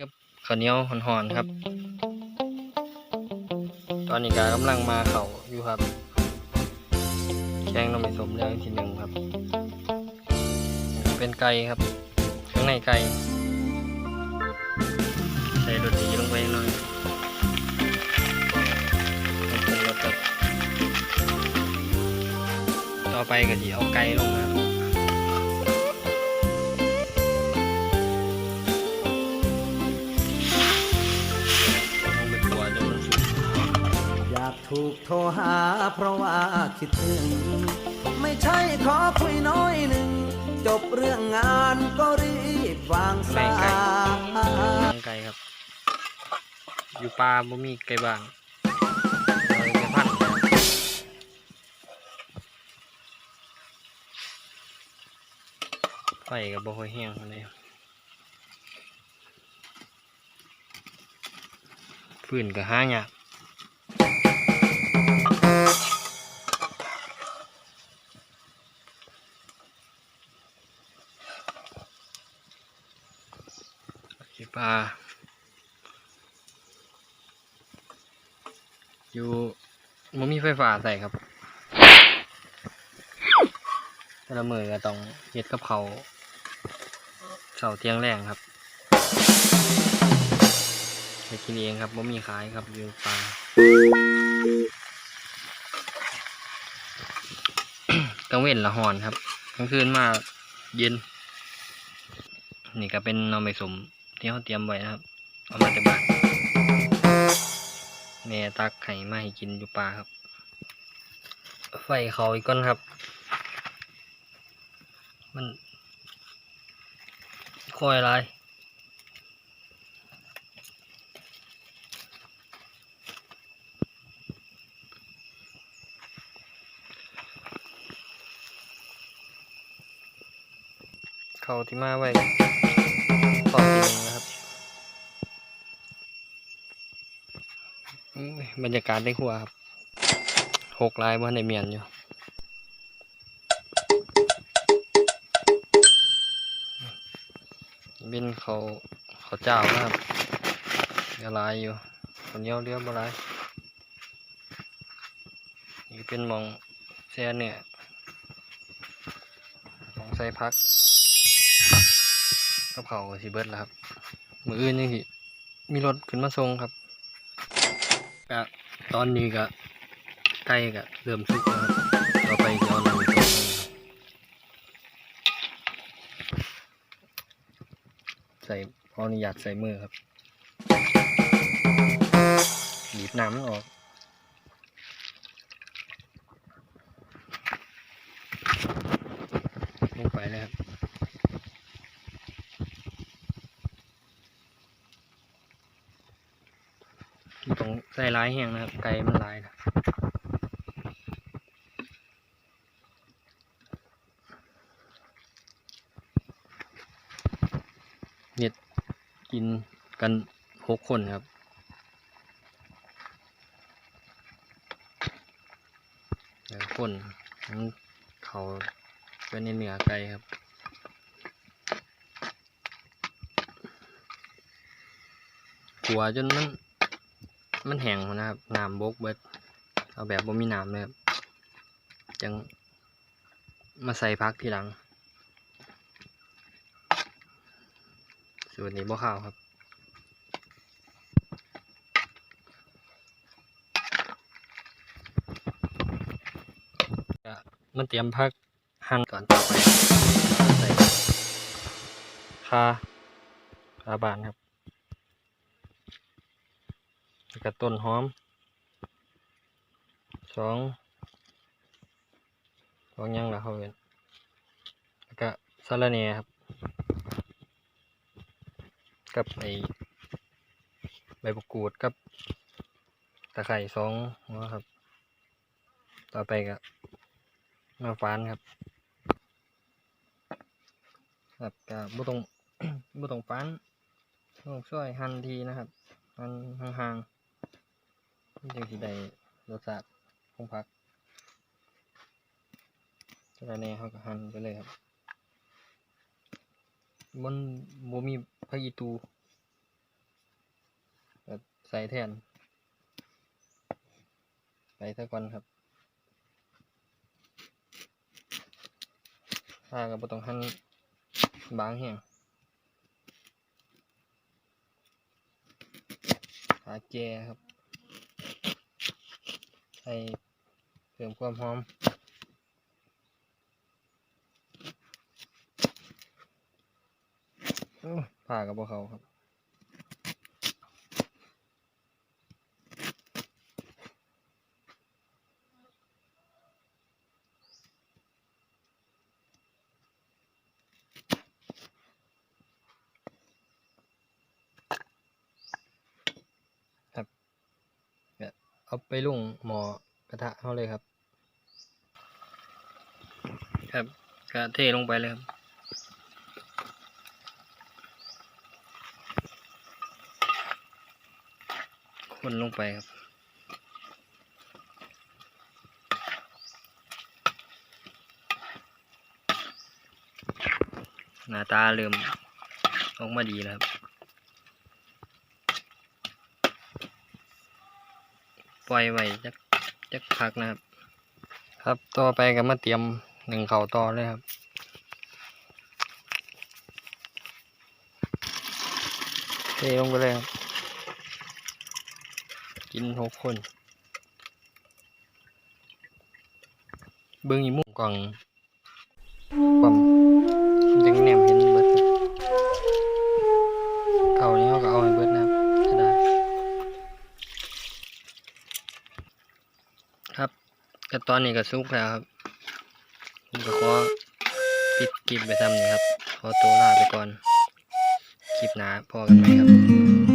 กับข้าวเหนียวหอนๆครับ ตอนนี้ก็กำลังมาเขาอยู่ครับแกงน้ำมันสมแล้วทีหนึ่งครับ เป็นไก่ครับ ข้างในไก่ใส่รสดีลงไปหน่อยให้ปรุงรสครับต่อไปก็จะเอาไก่ลงนะครับ ทรหาเพราะว่าคิดถึง ไม่ใช่ขอคุยน้อยหนึ่ง จบเรื่องงานก็รีบวางสาแม่ยไก่ครับ อยู่ป่าบ่มีไก่บ้านเอาไก่พันธุ์นะครับไฟกับบ่ค่อยแห้งปานใดฟืนก็หายากาอยู่บ่มีไฟฟ้าใส่ครับแต่ละมือก็ต้องเฮ็ดกับเขาเสาเตียงแรงครับไปกินเองครับบ่มีขายครับอยู่ป่ากลางเว้นละหอนครับกลางคืนมาเย็น นี่ก็เป็นนองใบสม ที่เขาเตรียมไว้นะครับ เอามาจากบ้านแม่ตักไข่มาให้กินอยู่ป่าครับ ไฟเขาอีกก้อนครับ มันคอยอะไรเขาที่มาไว้พอกินเอง บรรยากาศได้หัวครับหกลายบ้านในเมียนอยู่เป็นเขาเขาเจ้านะครับเรือลายอยู่คนเดียวเรือบหลายนี่เป็นมองแซ่เนี่ยมองใส่พักกับเขาสิเบิร์ดแล้วครับ มืออื่นยังสิมีรถขึ้นมาส่งครับ กะตอนนี้ก็ใกล้กะเริ่มสุกแล้วครับต่อไปจะเอาลงไปส่งนะครับใส่ขออนุญาตใส่มือครับบีบน้ำออกลงไปเลยครับต้องใส่ร้ายแห้งนะครับ ไก่มันลายนะเน็ดกินกันหกคนครับเดี๋ยวคนมันเขาเป็นในเนื้อไก่ครับขัวจนมัน มันแห้งนะครับน้ำบกเบิดเอาแบบบ่มีน้ำเลยครับจังมาใส่พักทีหลังส่วนนี้บ่ข้าวครับมันเตรียมพักหั่นก่อนต่อไปใส่คาคาบานครับ แล้วก็ต้นหอมสองสองยังละเขาเป็นแล้วก็สะระแหน่ครับ กับไอใบมะกูดกับตะไคร่สองหัวครับ ต่อไปก็มาฟานครับครับก็บ่ต้องบ่ต้องฟานต้องช่วยหั่นทีนะครับหั่นห่างๆ มันจึงสิได้รสชาติของผักสะระแหน่เขาก็หั่นไปเลยครับมันบ่มีผักอีตูใส่แทนไปซะก่อนครับถ้ากับบ่ต้องหั่นบางแห้งขาแกครับ ให้เพิ่มความหอมผ่ากับพวกเขาครับ เอาไปลุ่งหมอกระทะเขาเลยครับ ครับกระเทลงไปเลยครับคนลงไปครับหน้าตาเริ่มออกมาดีแล้วครับ ปล่อยไว้จักจักพักนะครับ ครับต่อไปก็มาเตรียมหนึ่งเข่าต่อเลยครับเทลงไปเลยครับ กินหกคน เบิ้งอีมุมกล่อง ก็ตอนนี้ก็สุกแล้วครับผมก็ขอปิดคลิปไปทำนี่ครับ ขอตัวลาไปก่อน คลิปหน้าพอกันไหมครับ